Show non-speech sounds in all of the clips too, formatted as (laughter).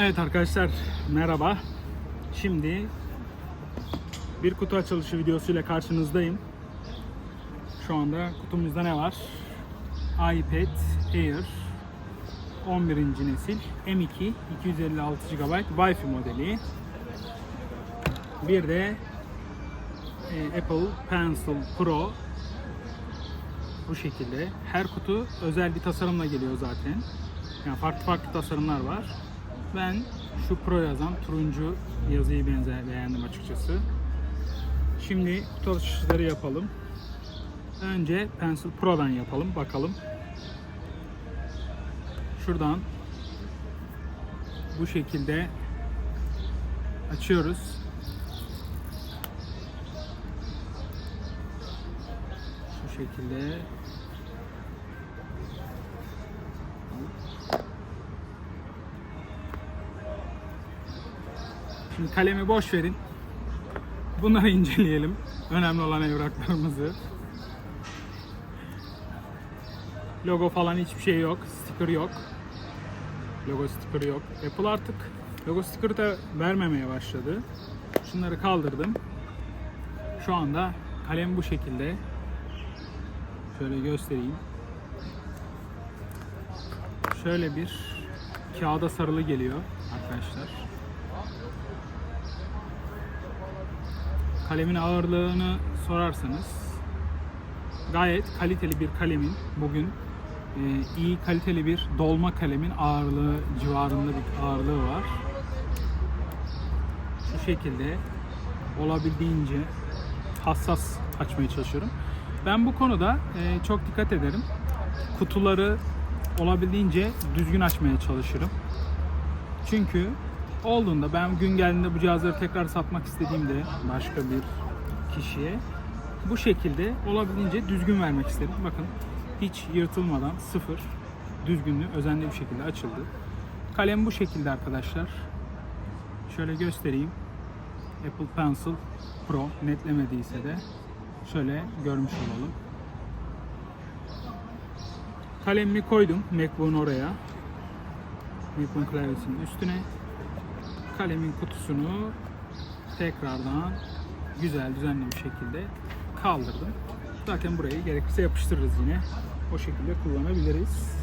Evet arkadaşlar merhaba. Şimdi bir kutu açılışı videosuyla karşınızdayım. Şu anda kutumuzda ne var? iPad Air 11. nesil M2 256 GB Wi-Fi modeli. Bir de e, Apple Pencil Pro bu şekilde. Her kutu özel bir tasarımla geliyor zaten. Yani farklı farklı tasarımlar var. Ben şu Pro yazan turuncu yazıyı benzer beğendim açıkçası. Şimdi kutu açışları yapalım. Önce Pencil Pro'dan yapalım bakalım. Şuradan bu şekilde açıyoruz. Şu şekilde Şimdi kalemi boş verin. Bunları (laughs) inceleyelim. Önemli olan evraklarımızı. Logo falan hiçbir şey yok. Sticker yok. Logo sticker yok. Apple artık logo sticker da vermemeye başladı. Şunları kaldırdım. Şu anda kalem bu şekilde. Şöyle göstereyim. Şöyle bir kağıda sarılı geliyor arkadaşlar. Kalemin ağırlığını sorarsanız gayet kaliteli bir kalemin bugün e, iyi kaliteli bir dolma kalemin ağırlığı civarında bir ağırlığı var. Şu şekilde olabildiğince hassas açmaya çalışıyorum. Ben bu konuda e, çok dikkat ederim. Kutuları olabildiğince düzgün açmaya çalışırım. Çünkü olduğunda ben gün geldiğinde bu cihazları tekrar satmak istediğimde başka bir kişiye bu şekilde olabildiğince düzgün vermek istedim. Bakın hiç yırtılmadan sıfır düzgünlüğü özenli bir şekilde açıldı. Kalem bu şekilde arkadaşlar. Şöyle göstereyim. Apple Pencil Pro netlemediyse de şöyle görmüş olalım. Kalemimi koydum MacBook'un oraya. MacBook'un klavyesinin üstüne. Kalemin kutusunu tekrardan güzel düzenli bir şekilde kaldırdım. Zaten burayı gerekirse yapıştırırız yine. O şekilde kullanabiliriz.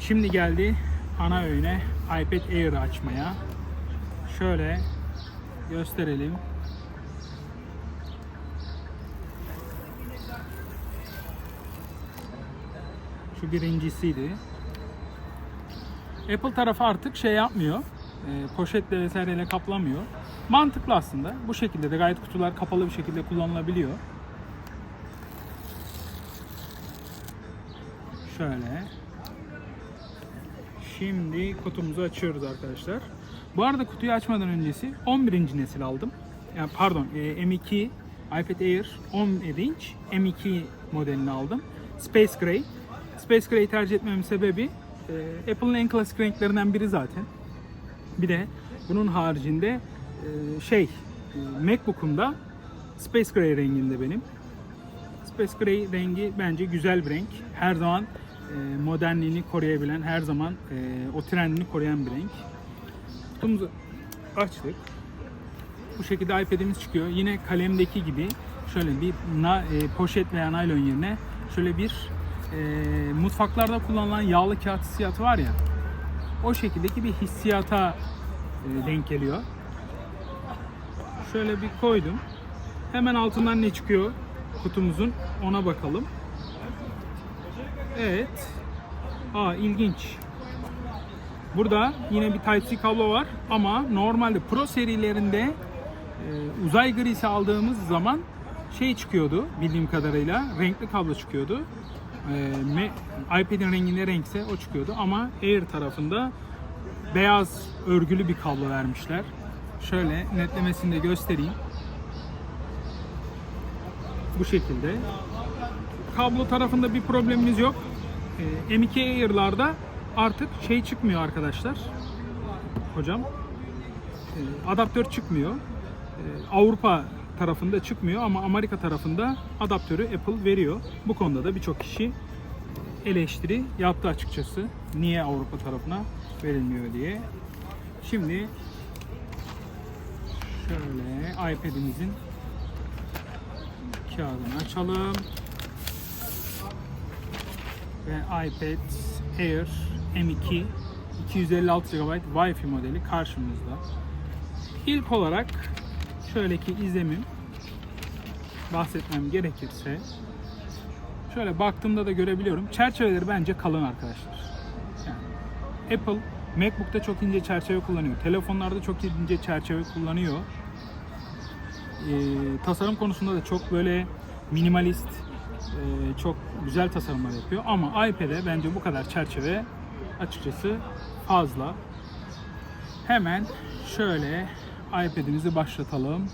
Şimdi geldi ana öğüne iPad Air'ı açmaya. Şöyle gösterelim. Şu birincisiydi. Apple tarafı artık şey yapmıyor. E, poşetle vesaireyle kaplamıyor. Mantıklı aslında. Bu şekilde de gayet kutular kapalı bir şekilde kullanılabiliyor. Şöyle. Şimdi kutumuzu açıyoruz arkadaşlar. Bu arada kutuyu açmadan öncesi 11. nesil aldım. Yani pardon e, M2 iPad Air 11 inç M2 modelini aldım. Space Gray. Space Gray'i tercih etmemin sebebi e, Apple'ın en klasik renklerinden biri zaten. Bir de bunun haricinde e, şey e, MacBook'umda Space Gray renginde benim. Space Gray rengi bence güzel bir renk. Her zaman e, modernliğini koruyabilen, her zaman o trendini koruyan bir renk. Kutumuzu açtık. Bu şekilde iPad'imiz çıkıyor. Yine kalemdeki gibi şöyle bir na, e, poşet veya naylon yerine şöyle bir e, mutfaklarda kullanılan yağlı kağıt hissiyatı var ya o şekildeki bir hissiyata e, denk geliyor. Şöyle bir koydum. Hemen altından ne çıkıyor kutumuzun ona bakalım. Evet. Aa ilginç. Burada yine bir Type-C kablo var ama normalde Pro serilerinde e, uzay grisi aldığımız zaman şey çıkıyordu bildiğim kadarıyla renkli kablo çıkıyordu. E, iPad'in rengi ne renkse o çıkıyordu ama Air tarafında beyaz örgülü bir kablo vermişler. Şöyle netlemesini de göstereyim. Bu şekilde. Kablo tarafında bir problemimiz yok. Ee, M2 Air'larda artık şey çıkmıyor arkadaşlar. Hocam. Ee, adaptör çıkmıyor. Ee, Avrupa tarafında çıkmıyor ama Amerika tarafında adaptörü Apple veriyor. Bu konuda da birçok kişi eleştiri yaptı açıkçası. Niye Avrupa tarafına verilmiyor diye. Şimdi şöyle iPad'imizin kağıdını açalım. Ve iPad Air M2 256 GB Wi-Fi modeli karşımızda. İlk olarak şöyle ki izlemim bahsetmem gerekirse şöyle baktığımda da görebiliyorum. Çerçeveleri bence kalın arkadaşlar. Yani Apple MacBook'ta çok ince çerçeve kullanıyor. Telefonlarda çok ince çerçeve kullanıyor. Ee, tasarım konusunda da çok böyle minimalist, e, çok güzel tasarımlar yapıyor. Ama iPad'e bence bu kadar çerçeve açıkçası fazla. Hemen şöyle iPad'imizi başlatalım.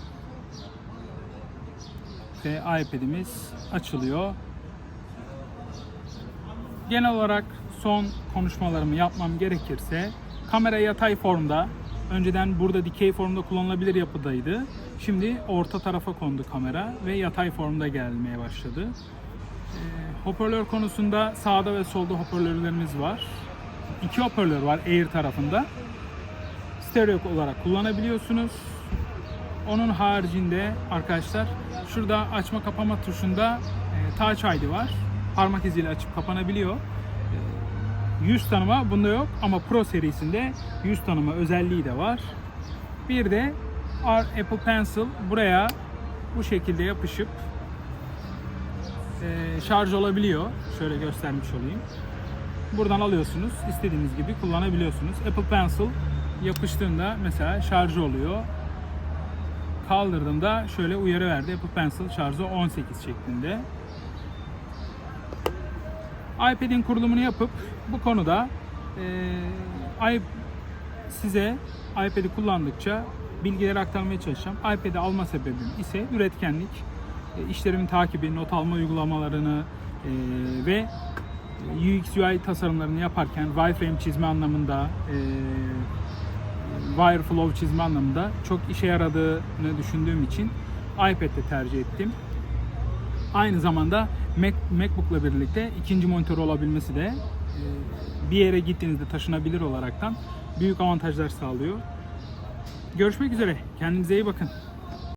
Ve iPad'imiz açılıyor. Genel olarak son konuşmalarımı yapmam gerekirse kamera yatay formda önceden burada dikey formda kullanılabilir yapıdaydı. Şimdi orta tarafa kondu kamera ve yatay formda gelmeye başladı. Ee, hoparlör konusunda sağda ve solda hoparlörlerimiz var. İki hoparlör var Air tarafında. Stereo olarak kullanabiliyorsunuz. Onun haricinde arkadaşlar şurada açma kapama tuşunda e, Touch ID var. Parmak iziyle açıp kapanabiliyor. E, yüz tanıma bunda yok ama Pro serisinde yüz tanıma özelliği de var. Bir de Apple Pencil buraya bu şekilde yapışıp e, şarj olabiliyor. Şöyle göstermiş olayım. Buradan alıyorsunuz. istediğiniz gibi kullanabiliyorsunuz. Apple Pencil yapıştığında mesela şarj oluyor. Kaldırdığımda şöyle uyarı verdi. Apple Pencil şarjı 18 şeklinde. iPad'in kurulumunu yapıp bu konuda i- size iPad'i kullandıkça bilgileri aktarmaya çalışacağım. iPad'i alma sebebim ise üretkenlik, e, işlerimin takibi, not alma uygulamalarını e, ve UX UI tasarımlarını yaparken wireframe çizme anlamında, e, wireflow çizme anlamında çok işe yaradığını düşündüğüm için iPad'de tercih ettim. Aynı zamanda Mac, MacBook'la birlikte ikinci monitör olabilmesi de e, bir yere gittiğinizde taşınabilir olaraktan büyük avantajlar sağlıyor. Görüşmek üzere. Kendinize iyi bakın.